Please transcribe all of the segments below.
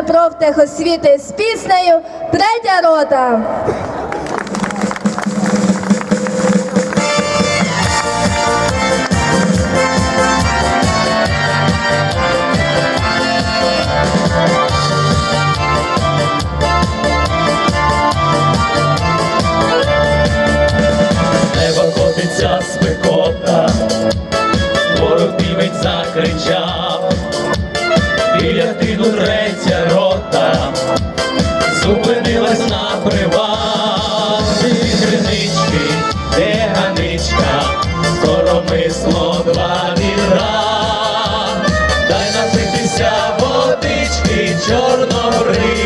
профтехосвіти з піснею Третя рота. Котиться спекота, ворог півень закричав, біля тину третя зупинилась на привал, Дві кринички, де ганичка, коромисло два відра, дай напитися водички, чорнобрива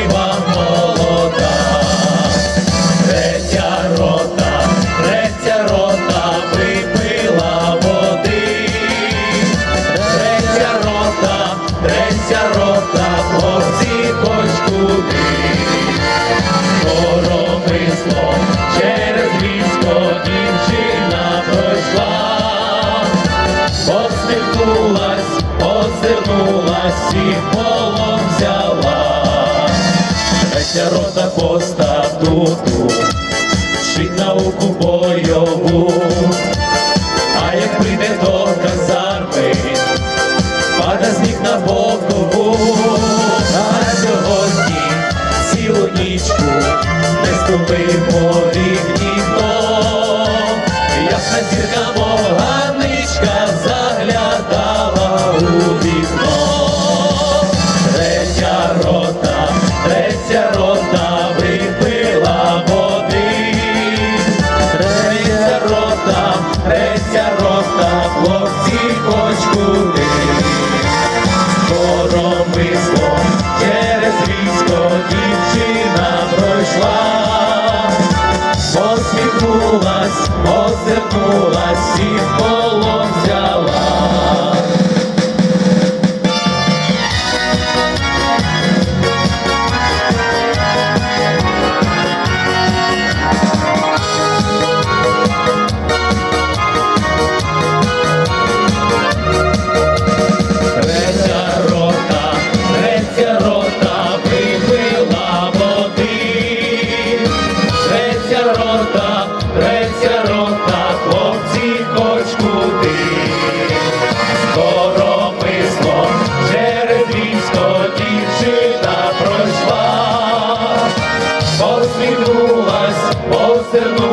озирнулась і полом взяла. Третя рота по статуту, вчить науку бойову, а як прийде до казарми, пада з ніг на бокову, а сьогодні цілу нічку не ступив поріг ніхто, ясна зірка хлопці хоч куди. Коромислом через військо дівчина пройшла. Посміхнулась, озирнулась і Рота, третя рота, хлопці хоч куди. Коромислом через військо дівчина пройшла. Посміхнулась, посернулась